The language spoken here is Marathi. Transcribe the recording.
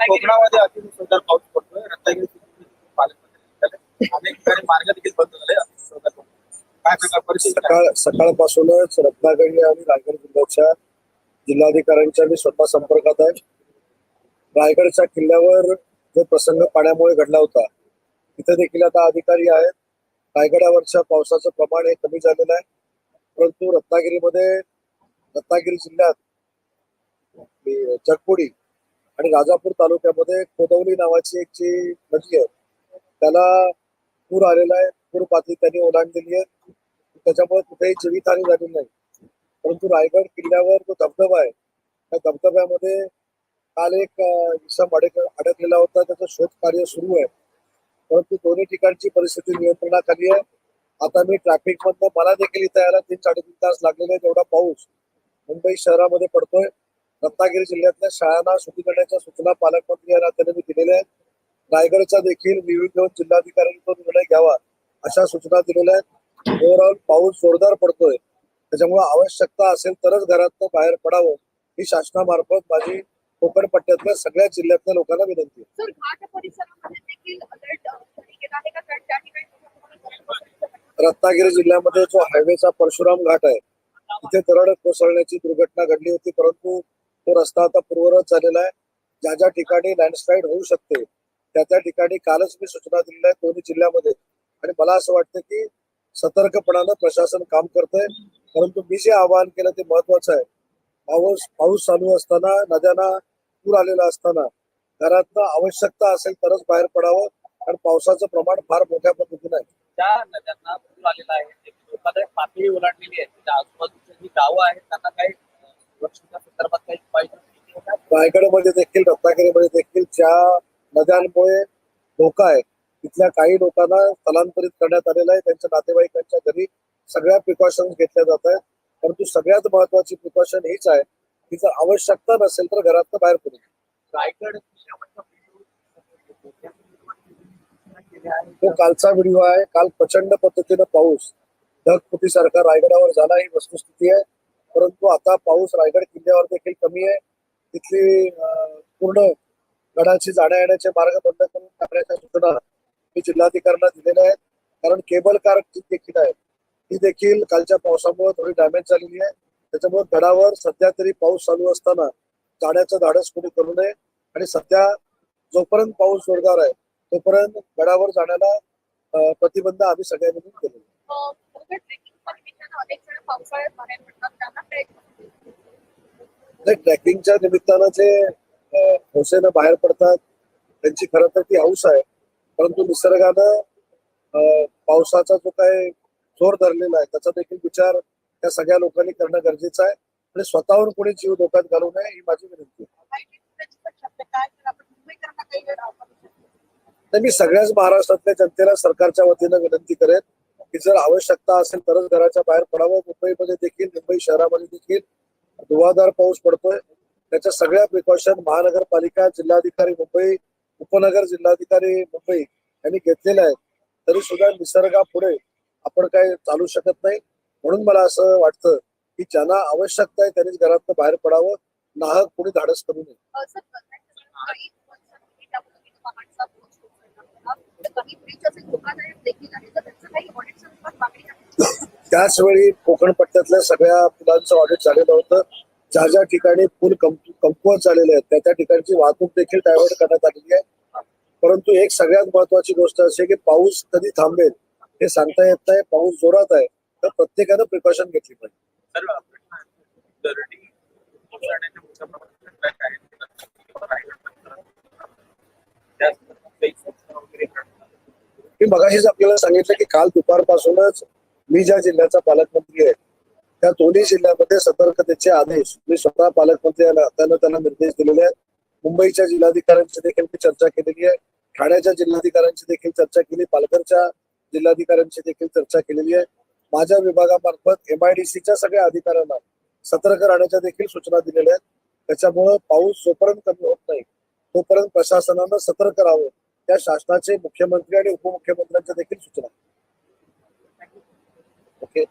कोकणामध्ये अतिमुसळधार पाऊस पडतोय. रत्नागिरी अनेक ठिकाणी मार्ग देखील बंद झाले सकाळ सकाळपासूनच रत्नागिरी आणि रायगड जिल्ह्याच्या जिल्हाधिकाऱ्यांच्या मी स्वतः संपर्कात आहे. रायगडच्या किल्ल्यावर जो प्रसंग पाण्यामुळे घडला होता तिथे देखील आता अधिकारी आहेत. रायगडावरच्या पावसाचं प्रमाण हे कमी झालेलं आहे. परंतु रत्नागिरीमध्ये रत्नागिरी जिल्ह्यात जगपुडी आणि राजापूर तालुक्यामध्ये कोदवली नावाची एक जी नदी आहे त्याला पूर आलेला आहे. पूर पातळी त्यांनी ओलांडलेली आहे. त्याच्यामुळे कुठेही जीवितहानी झाली नाही. परंतु रायगड किल्ल्यावर जो धबधबा आहे त्या धबधब्यामध्ये काल एक इसम अडक अडकलेला होता. त्याचं शोध कार्य सुरू आहे. परंतु दोन्ही ठिकाणची परिस्थिती नियंत्रणाखाली आहे. आता मी ट्रॅफिक मधनं मला देखील इथं यायला तीन साडेतीन तास लागलेले तेवढा पाऊस मुंबई शहरामध्ये पडतोय. रत्नागिरी जिल्ह्यातल्या शाळांना सुटी करण्याच्या सूचना पालकमंत्री या नात्याने मी दिलेल्या आहेत. रायगडचा देखील विविध घेऊन जिल्हाधिकाऱ्यांनी निर्णय घ्यावा अशा सूचना दिलेल्या आहेत. ओव्हरऑल पाऊस जोरदार पडतोय. त्याच्यामुळे आवश्यकता असेल तरच घरातनं बाहेर पडावं ही शासनामार्फत माझी कोकण पट्ट्यातल्या सगळ्या जिल्ह्यातल्या लोकांना विनंती आहे सर घाट परिसरामध्ये देखील अलर्ट जारी केला आहे का कारण त्या ठिकाणी तुम्हाला रत्नागिरी जिल्ह्यामध्ये जो हायवेचा परशुराम घाट आहे तिथे दरड कोसळण्याची दुर्घटना घडली होती परंतु तो रस्ता आता पूर्ववत झालेला आहे. ज्या ज्या ठिकाणी लँडस्लाईड होऊ शकते त्या त्या ठिकाणी कालच मी सूचना दिलेल्या आहेत दोन्ही जिल्ह्यामध्ये. आणि मला असं वाटतं की सतर्कपणानं प्रशासन काम करतंय परंतु मी जे आवाहन केलं ते महत्वाचं आहे. पाऊस पाऊस चालू असताना नद्यांना पूर आलेला असताना घरातनं आवश्यकता असेल तरच बाहेर पडावं. कारण पावसाचं प्रमाण फार मोठ्या पद्धतीनं आहे ज्या नद्यांना पूर आलेला आहे धोकादायक पातळी ओलांडलेली आहे त्या आजूबाजूची जी गावं आहेत त्यांना काही सुरक्षेच्या संदर्भात काही उपाययोजना? रायगडमध्ये देखील रत्नागिरीमध्ये देखील ज्या नद्यांमुळे धोका आहे तिथल्या काही लोकांना स्थलांतरित करण्यात आलेलं आहे त्यांच्या नातेवाईकांच्या घरी सगळ्या प्रिकॉशन्स घेतल्या जात आहेत परंतु सगळ्यात महत्वाची प्रिकॉशन हीच आहे की जर आवश्यकता नसेल तर घरातनं बाहेर पडू. रायगड किल्ल्यावरचा व्हिडिओ तो कालचा व्हिडिओ आहे. काल प्रचंड पद्धतीनं पाऊस. ढगफुटीसारखा रायगडावर झाला ही वस्तुस्थिती आहे. परंतु आता पाऊस रायगड किल्ल्यावर देखील कमी आहे. तिथली पूर्ण गडाची जाण्या येण्याचे मार्ग बंद करून टाकण्याच्या सूचना मी जिल्हाधिकाऱ्यांना दिलेल्या आहेत. कारण केबल कार जी देखील आहे. ती देखील कालच्या पावसामुळे थोडी डॅमेज झालेली आहे. त्याच्यामुळे गडावर सध्या तरी पाऊस चालू असताना जाण्याचं धाडस कोणी करू नये. आणि सध्या जोपर्यंत पाऊस जोरदार आहे तोपर्यंत गडावर जाण्याला प्रतिबंध आम्ही सगळ्यांनी मिळून केलेला नाही ट्रॅकिंगच्या निमित्तानं जे हौसेनं बाहेर पडतात त्यांची खरं तर ती हौस आहे. परंतु निसर्गानं पावसाचा जो काय जोर धरलेला आहे त्याचा देखील विचार त्या सगळ्या लोकांनी करणं गरजेचं आहे. आणि स्वतःहून कोणी जीव धोक्यात घालू नये ही माझी विनंती आहे. तर मी सगळ्याच महाराष्ट्रातल्या जनतेला सरकारच्या वतीनं विनंती करेन की जर आवश्यकता असेल तरच घराच्या बाहेर पडावं. मुंबईमध्ये देखील मुंबई शहरामध्ये देखील धुवाधार पाऊस पडतोय. त्याच्या सगळ्या प्रिकॉशन महानगरपालिका जिल्हाधिकारी मुंबई उपनगर जिल्हाधिकारी मुंबई यांनी घेतलेल्या आहेत. तरी सुद्धा निसर्गापुढे आपण काय चालू शकत नाही. म्हणून मला असं वाटतं की ज्यांना आवश्यकता आहे त्यांनीच घरातनं बाहेर पडावं. नाहक कोणी धाडस करू नये. त्याचवेळी त्याच वेळी कोकण पट्ट्यातल्या सगळ्या पुलांचं ऑडिट झालेलं होतं. ज्या ज्या ठिकाणी पूल कमकुवत झालेले आहेत त्या त्या ठिकाणची वाहतूक देखील डायव्हर्ट करण्यात आलेली आहे. परंतु एक सगळ्यात महत्वाची गोष्ट अशी की पाऊस कधी थांबेल हे सांगता येत नाही पाऊस जोरात आहे तर प्रत्येकानं प्रिकॉशन घेतली पाहिजे सर्व प्रश्न दरडी कोसळण्याच्या मोठ्या प्रमाणात track आहेत. रायगड त्या संदर्भात काही सूचना वगैरे करण्यात आल्या. मी मगाशीच आपल्याला सांगितलं की काल दुपारपासूनच मी ज्या जिल्ह्याचा पालकमंत्री आहे त्या दोन्ही जिल्ह्यामध्ये सतर्कतेचे आदेश मी स्वतः पालकमंत्री या त्यांना निर्देश दिलेले आहेत. मुंबईच्या जिल्हाधिकाऱ्यांची देखील मी चर्चा केलेली आहे. ठाण्याच्या जिल्हाधिकाऱ्यांची देखील चर्चा केली. पालघरच्या जिल्हाधिकाऱ्यांची देखील चर्चा केलेली आहे. माझ्या विभागामार्फत एमआयडीसीच्या सगळ्या अधिकाऱ्यांना सतर्क राहण्याच्या देखील सूचना दिलेल्या आहेत. त्याच्यामुळं पाऊस जोपर्यंत कमी होत नाही तोपर्यंत प्रशासनानं सतर्क राहावं. त्या शासनाचे मुख्यमंत्री आणि उपमुख्यमंत्र्यांच्या देखील सूचना. ओके